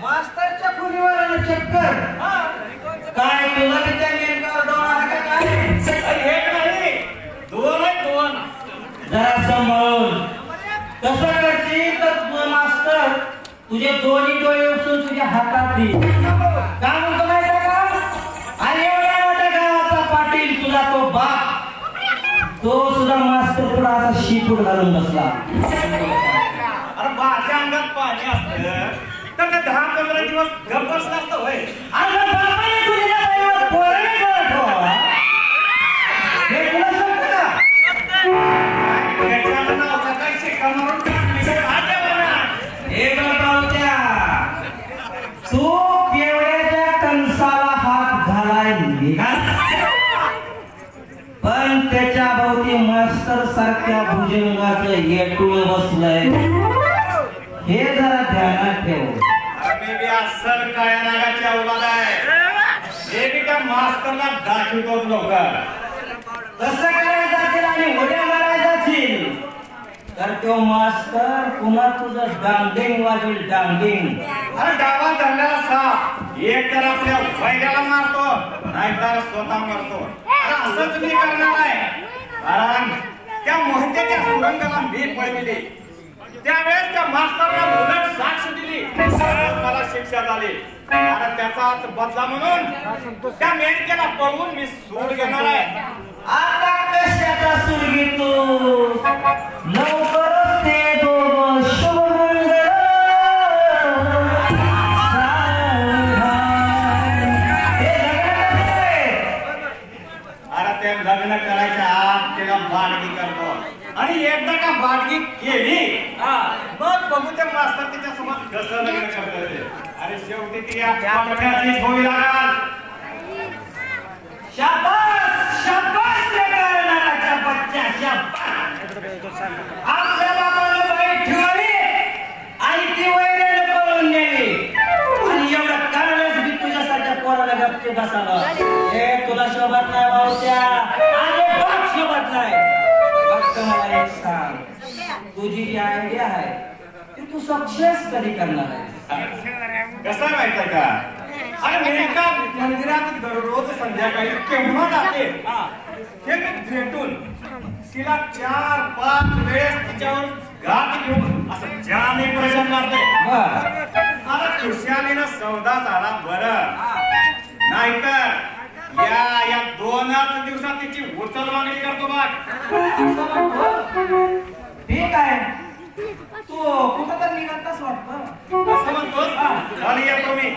मास्तरच्या खोलीवर आलं चक्कर काय तुला बी त्या नेमक्यावर डोळा आला का काय? एक नाही दोन आहे दोन. जरा सांभाळून. कसं करशील तर तू मास्तर तुझे दोन्ही डोळे उचलून तुझ्या हातात दे. का म्हणतो माहिती का? आणि एवढ्या मोठ्या गावाचा पाटील तुझा तो बाप. तो सुद्धा मास्तर तुला असा शिपूट घालून बसला. अरे माझ्या अंगात पाणी असतं. तर ते दहा पंधरा दिवस गप बसलं असतं होय. अरे तुझ्या हो. पोरं हो. हे. तुला का? मारून टाकली बघा. हे कणसाला हात घालाय निघाला. पण त्याच्या भोवती मास्तर सारख्या भुजंगाचं येटूळ बसलंय. हे जरा ध्यानात ठेव. आम्ही बी अस्सल काळ्या नागाची अवलाद आहे. हे बी त्या मास्तरला दाखवतो लोक कसं करायचं असेल आणि उड्या मारायचं असेल तर तो मास्तर पुन्हा तुझं डांगडिंग वाजेल डांगडिंग अरे डावा धरलेला साप. एक तर आपल्या वैद्याला मारतो नाहीतर स्वतः मारतो. अरे असंच मी करणार आहे. कारण त्या मोहित्याच्या सुरंगाला मी पळविली. त्यावेळेस त्या मास्तरला उलट साक्ष दिली. मला शिक्षा झाली. आणि त्याचाच बदला म्हणून त्या मेडिकेला पळवून मी सूट घेणार आहे. आता कशाचा सुरगी तू लवकरच ते दोघं ते लग्न करायच्या आत त्याला बाडगी करतो. आणि एकदा का बाडगी केली हा, मग बघू त्या मास्तर तिच्या समोर कसं लग्न करतो ते. अरे शेवटी ती या पाकळ्याची होई लागल. शाबास शाबास लेकर नानाच्या बच्च्या शाबास. आपल्या बापाला बाई ठेवली. आणि ती वैऱ्यानं पळून नेली. आणि एवढं कारणच मी तुझ्यासारख्या पोराला गप्पी बसावं. हे तुला शोभत नाही भाऊच्या आणि बाप शोभत नाही. ती सक्सेस कधी करणार आहे? कसं आहे माहितीये का? अरे मेका मंदिरात दररोज संध्याकाळी केव्हा जाते? हा, मी भेटून तिला चार पाच वेळेस तिच्यावर घात घेऊन असं जाने प्रश्न मारते. बर. मला खुशालीनं सौदा झाला बरं. नाहीतर या या दोनच दिवसात तिची उचल मागणी करतो बघ. कुठं तर निघाला सोडतो असं म्हणतो तुम्ही